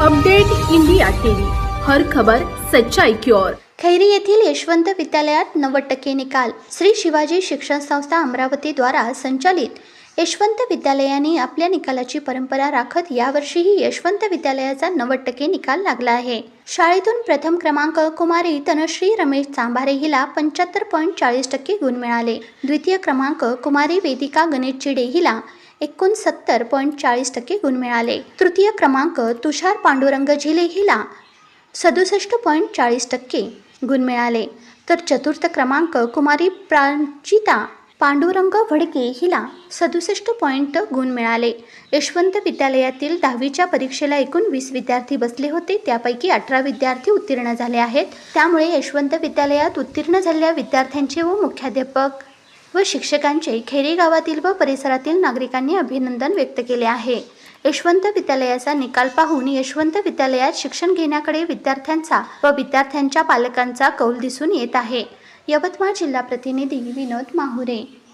Update India TV. हर खबर सच्चाई की ओर. खैरी येथील यशवंत विद्यालयात नव्वद टक्के निकाल. श्री शिवाजी शिक्षण संस्था अमरावतीद्वारा संचालित यशवंत विद्यालयाने आपल्या निकालाची परंपरा राखत यावर्षीही यशवंत विद्यालयाचा नव्वद टक्के निकाल लागला आहे. शाळेतून प्रथम क्रमांक कुमारी तनुश्री रमेश चांभारे हिला पंच्याहत्तर पॉईंट चाळीस टक्के गुण मिळाले. द्वितीय क्रमांक कुमारी वेदिका गणेश चिडे हिला एकोणसत्तर पॉईंट चाळीस टक्के गुण मिळाले. तृतीय क्रमांक तुषार पांडुरंग झिले हिला सदुसष्ट पॉईंट चाळीस टक्के गुण मिळाले. तर चतुर्थ क्रमांक कुमारी प्रांचिता पांडुरंग भडके हिला सदुसष्ट पॉईंट गुण मिळाले. यशवंत विद्यालयातील दहावीच्या परीक्षेला एकूण वीस विद्यार्थी बसले होते. त्यापैकी अठरा विद्यार्थी उत्तीर्ण झाले आहेत. त्यामुळे यशवंत विद्यालयात उत्तीर्ण झालेल्या विद्यार्थ्यांचे व मुख्याध्यापक व शिक्षकांचे खेरी गावातील व परिसरातील नागरिकांनी अभिनंदन व्यक्त केले आहे. यशवंत विद्यालयाचा निकाल पाहून यशवंत विद्यालयात शिक्षण घेण्याकडे विद्यार्थ्यांचा व विद्यार्थ्यांच्या पालकांचा कौल दिसून येत आहे. यवतमाळ जिल्हा प्रतिनिधी विनोद माहुरे.